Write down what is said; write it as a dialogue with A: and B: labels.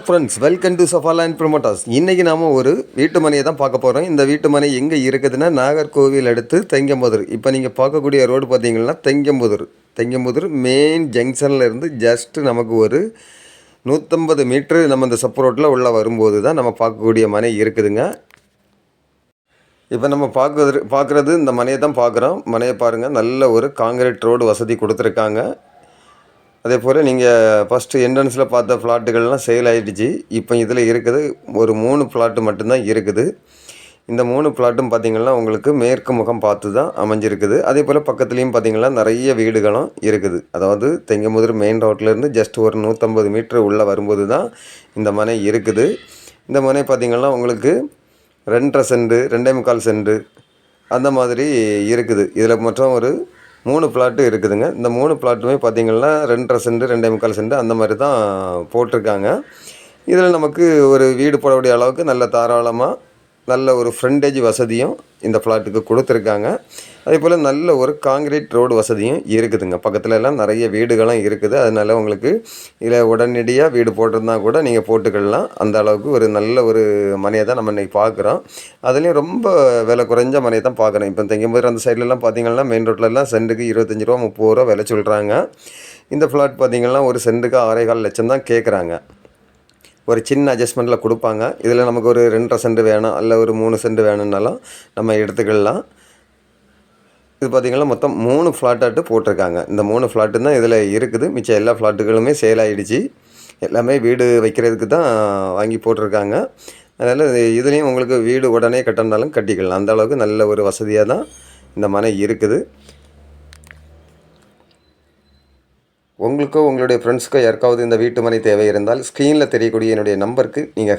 A: Friends welcome to Safala and promoters இன்றைக்கி நாம் ஒரு வீட்டு மனையை தான் பார்க்க போகிறோம் இந்த வீட்டு மனை எங்கே இருக்குதுன்னா நாகர்கோவில் அடுத்து தெங்கம்புதூர். இப்போ நீங்கள் பார்க்கக்கூடிய ரோடு பார்த்தீங்கன்னா தெங்கம்புதூர். தெங்கம்புதூர் மெயின் ஜங்ஷனில் இருந்து ஜஸ்ட்டு நமக்கு ஒரு நூற்றம்பது மீட்ரு நம்ம இந்த சப்பு ரோட்டில் உள்ளே வரும்போது தான் நம்ம பார்க்கக்கூடிய மனை இருக்குதுங்க. இப்போ நம்ம பார்க்குறது பார்க்குறது இந்த மனையை தான் பார்க்குறோம். மனையை பாருங்கள் நல்ல ஒரு காங்கிரீட் ரோடு வசதி கொடுத்துருக்காங்க. அதே போல் நீங்கள் ஃபஸ்ட்டு என்ட்ரன்ஸில் பார்த்த ஃப்ளாட்டுகள்லாம் சேல் ஆகிடுச்சு இப்போ இதில் இருக்குது ஒரு மூணு ஃப்ளாட்டு மட்டும்தான் இருக்குது. இந்த மூணு ஃப்ளாட்டும் பார்த்திங்கன்னா உங்களுக்கு மேற்கு முகம் பார்த்து தான் அமைஞ்சிருக்குது. அதே போல் பக்கத்துலேயும் பார்த்திங்கன்னா நிறைய வீடுகளும் இருக்குது. அதாவது தெங்கமுதிர் மெயின் ரோட்லேருந்து ஜஸ்ட் ஒரு நூற்றம்பது மீட்ரு உள்ளே வரும்போது தான் இந்த மனை இருக்குது. இந்த மனை பார்த்திங்கன்னா உங்களுக்கு ரெண்டரை சென்ட் ரெண்டே முக்கால் சென்ட் அந்த மாதிரி இருக்குது. இதில் மற்றும் ஒரு மூணு பிளாட்டு இருக்குதுங்க. இந்த மூணு பிளாட்டுமே பார்த்திங்கன்னா ரெண்டரை சென்ட் ரெண்டே முக்கால் சென்ட் அந்த மாதிரி தான் போட்டிருக்காங்க. இதில் நமக்கு ஒரு வீடு போடக்கூடிய அளவுக்கு நல்ல தாராளமாக நல்ல ஒரு ஃப்ரண்டேஜ் வசதியும் இந்த ஃப்ளாட்டுக்கு கொடுத்துருக்காங்க. அதே போல் நல்ல ஒரு காங்கிரீட் ரோடு வசதியும் இருக்குதுங்க. பக்கத்துல எல்லாம் நிறைய வீடுகளும் இருக்குது. அதனால உங்களுக்கு இதில் உடனடியாக வீடு போட்டிருந்தா கூட நீங்கள் போட்டுக்கலாம். அந்த அளவுக்கு ஒரு நல்ல ஒரு மனையை தான் நம்ம இன்றைக்கி பார்க்குறோம் அதுலேயும் ரொம்ப விலை குறைஞ்ச மனையை தான் பார்க்குறோம் இப்போ தெங்கும்போது அந்த சைட்லலாம் பார்த்தீங்கன்னா மெயின் ரோட்லலாம் சென்ட்டுக்கு இருபத்தஞ்சி ரூபா முப்பது ரூபா விலை சொல்கிறாங்க இந்த ஃப்ளாட் பார்த்திங்கன்னா ஒரு சென்ட்டுக்கு ஆறே கால் லட்சம் தான் கேட்குறாங்க ஒரு சின்ன அட்ஜஸ்ட்மெண்ட்டில் கொடுப்பாங்க. இதில் நமக்கு ஒரு ரெண்டரை சென்ட் வேணும் அல்ல ஒரு மூணு சென்ட் வேணும்னாலும் நம்ம எடுத்துக்கலாம். இது பார்த்திங்கன்னா மொத்தம் மூணு ஃப்ளாட்டாட்டு போட்டிருக்காங்க. இந்த மூணு ஃப்ளாட்டு தான் இதில் இருக்குது. மிச்சம் எல்லா ஃப்ளாட்டுகளுமே சேல் ஆகிடுச்சு எல்லாமே வீடு வைக்கிறதுக்கு தான் வாங்கி போட்டிருக்காங்க. அதனால் இதுலேயும் உங்களுக்கு வீடு உடனே கட்டினாலும் கட்டிக்கலாம். அந்த அளவுக்கு நல்ல ஒரு வசதியாக தான் இந்த மனை இருக்குது. உங்களுக்கோ உங்களுடைய ஃப்ரெண்ட்ஸுக்கோ யாருக்காவது இந்த வீட்டு மனை தேவை இருந்தால் ஸ்க்ரீனில் தெரியக்கூடிய என்னுடைய நம்பருக்கு நீங்கள்